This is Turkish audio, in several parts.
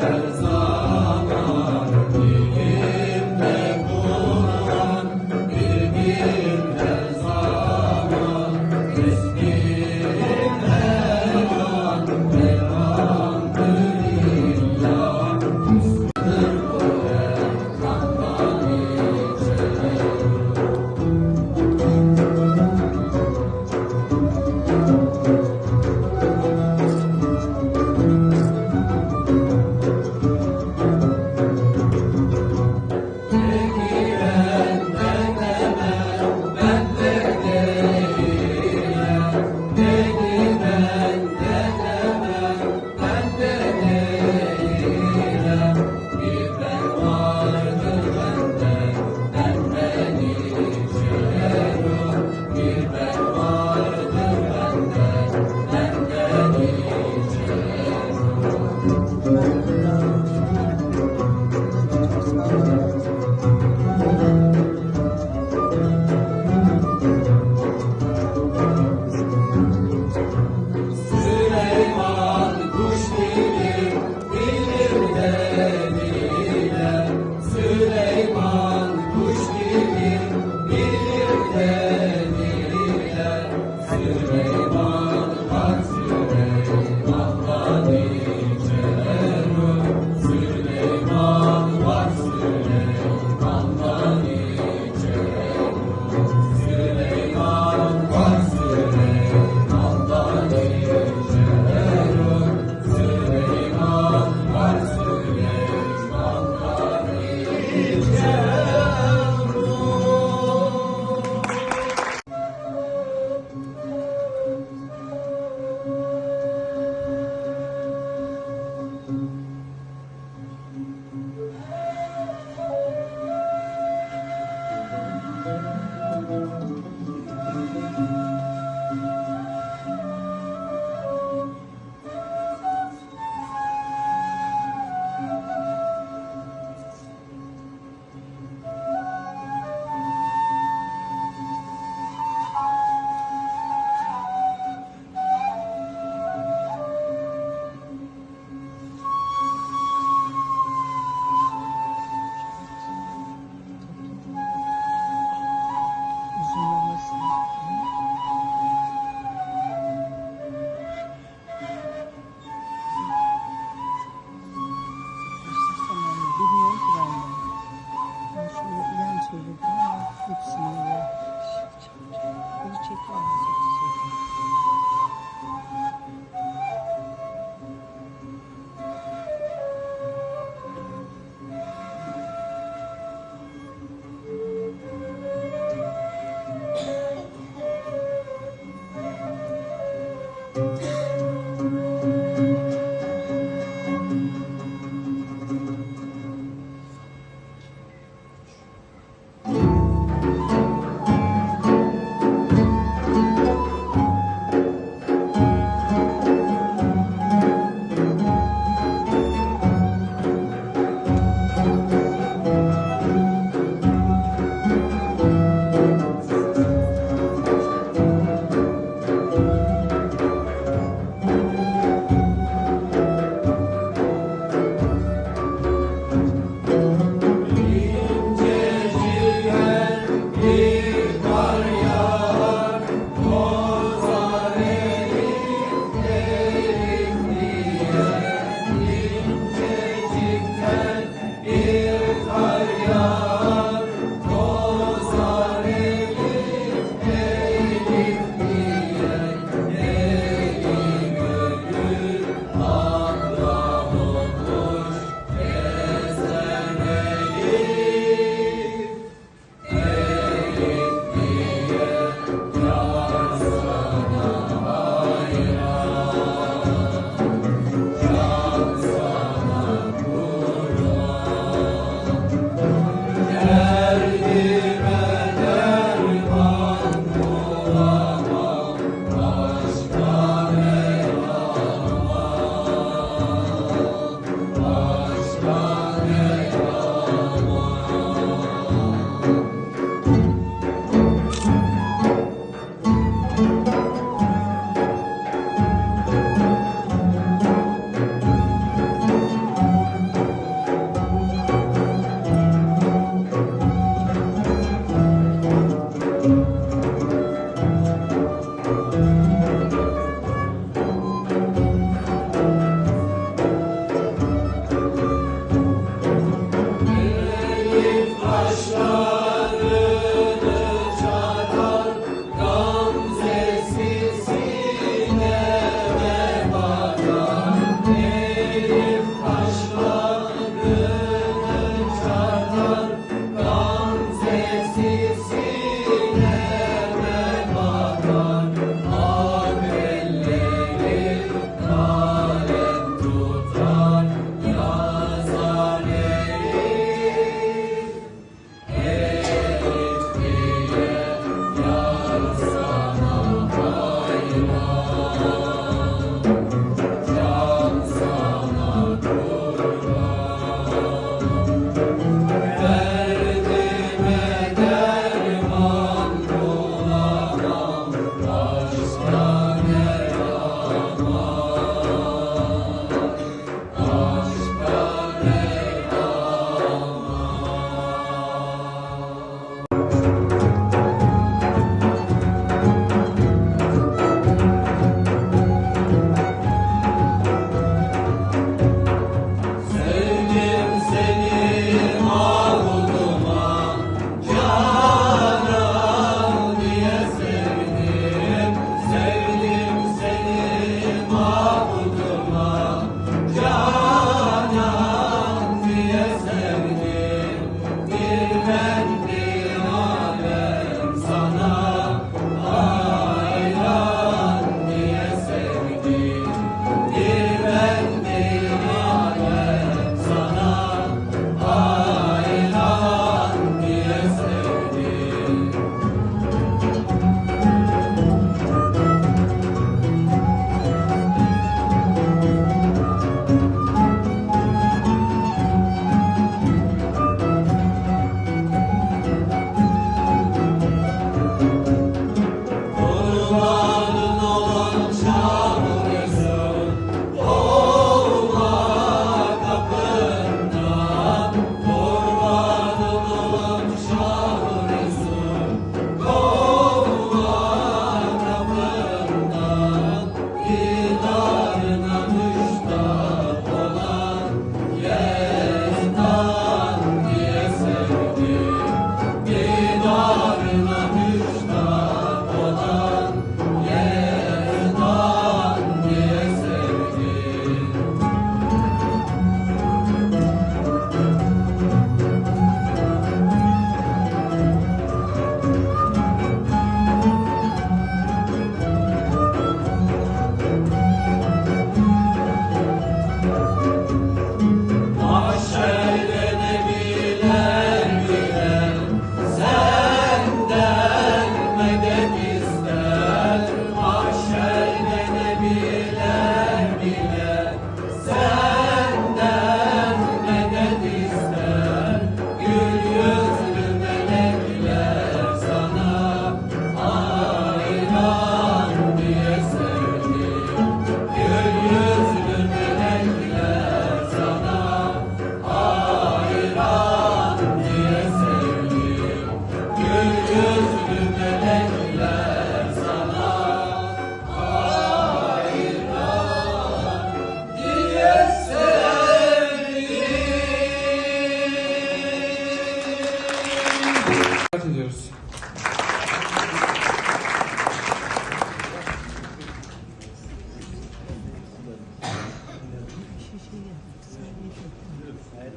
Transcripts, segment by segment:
Santo.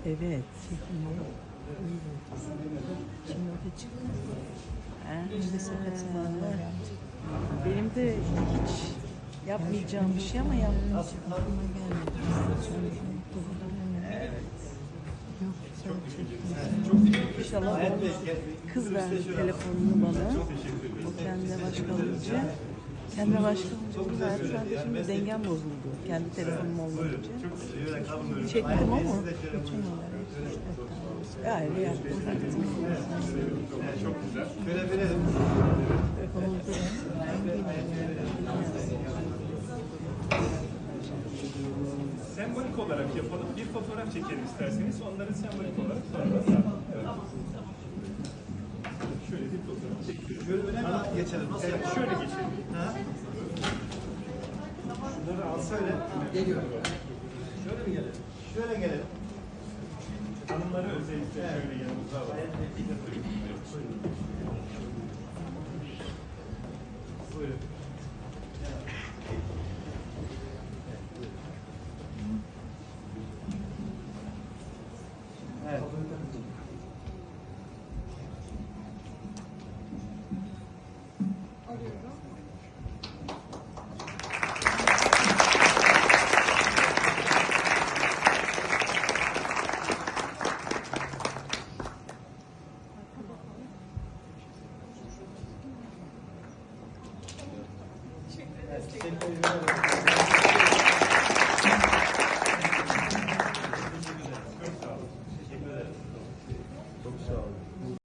Evet. Şimdi o da çıktı. Var. Benim de hiç yapmayacağım bir şey ama yapmayacağım. Aklıma gelmedi. İnşallah o kız verdi telefonunu bana. O kendine başka olunca. Kendine başka olunca onu verdi. Ben de şimdi dengem bozuldu. Kendi telefonum olmayınca. Çektim ama bütün Ayrı yaptım. Sembolik olarak yapalım. Bir fotoğraf çekelim isterseniz. Onları sembolik olarak sonra evet. Mi geçelim? Nasıl Evet, yapalım? şöyle geçelim. Ha? Şunları al. Geliyorum. Şöyle mi gelelim? Şöyle gelelim. Hanımları özellikle şöyle yanımıza alalım.